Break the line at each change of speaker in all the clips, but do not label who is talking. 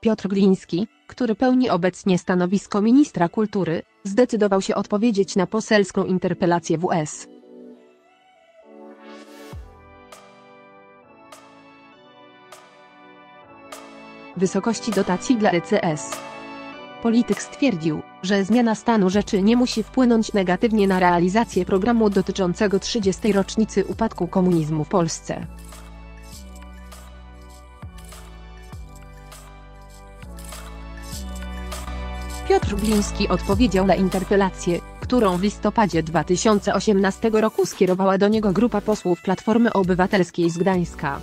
Piotr Gliński, który pełni obecnie stanowisko ministra kultury, zdecydował się odpowiedzieć na poselską interpelację WS. Wysokości dotacji dla ECS. Polityk stwierdził, że zmiana stanu rzeczy nie musi wpłynąć negatywnie na realizację programu dotyczącego 30. rocznicy upadku komunizmu w Polsce. Piotr Gliński odpowiedział na interpelację, którą w listopadzie 2018 roku skierowała do niego grupa posłów Platformy Obywatelskiej z Gdańska.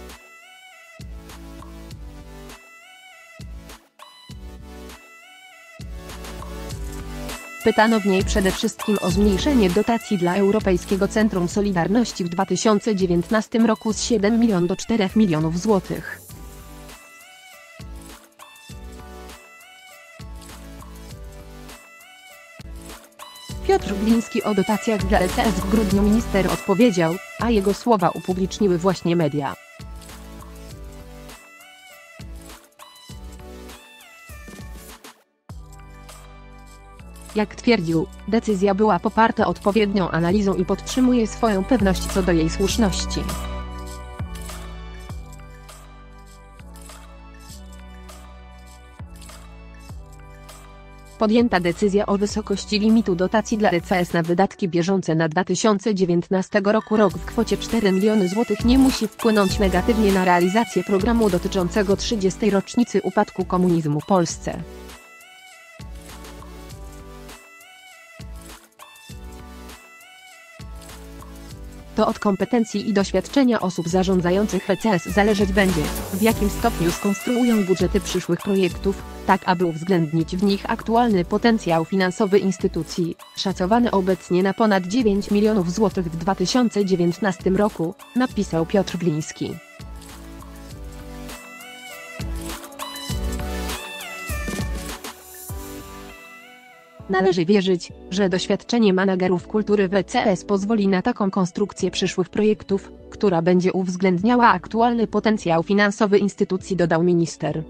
Pytano w niej przede wszystkim o zmniejszenie dotacji dla Europejskiego Centrum Solidarności w 2019 roku z 7 milionów do 4 milionów złotych. Piotr Gliński o dotacjach dla LCS w grudniu minister odpowiedział, a jego słowa upubliczniły właśnie media. Jak twierdził, decyzja była poparta odpowiednią analizą i podtrzymuje swoją pewność co do jej słuszności. Podjęta decyzja o wysokości limitu dotacji dla ECS na wydatki bieżące na 2019 roku rok w kwocie 4 miliony złotych nie musi wpłynąć negatywnie na realizację programu dotyczącego 30. rocznicy upadku komunizmu w Polsce. To od kompetencji i doświadczenia osób zarządzających ECS zależeć będzie, w jakim stopniu skonstruują budżety przyszłych projektów, tak aby uwzględnić w nich aktualny potencjał finansowy instytucji, szacowany obecnie na ponad 9 milionów złotych w 2019 roku, napisał Piotr Gliński. Należy wierzyć, że doświadczenie managerów kultury w ECS pozwoli na taką konstrukcję przyszłych projektów, która będzie uwzględniała aktualny potencjał finansowy instytucji dodał minister.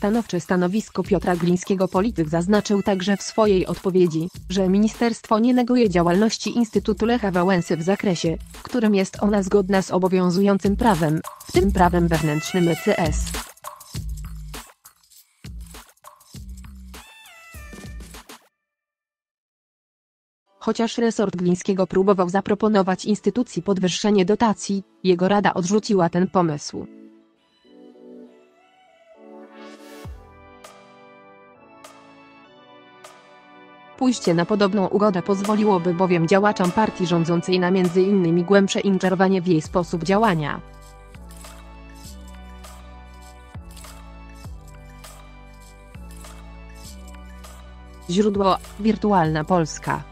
Stanowcze stanowisko Piotra Glińskiego polityk zaznaczył także w swojej odpowiedzi, że ministerstwo nie neguje działalności Instytutu Lecha Wałęsy w zakresie, w którym jest ona zgodna z obowiązującym prawem, w tym prawem wewnętrznym ECS. Chociaż resort Glińskiego próbował zaproponować instytucji podwyższenie dotacji, jego rada odrzuciła ten pomysł. Pójście na podobną ugodę pozwoliłoby bowiem działaczom partii rządzącej na m.in. głębsze ingerowanie w jej sposób działania. Źródło Wirtualna Polska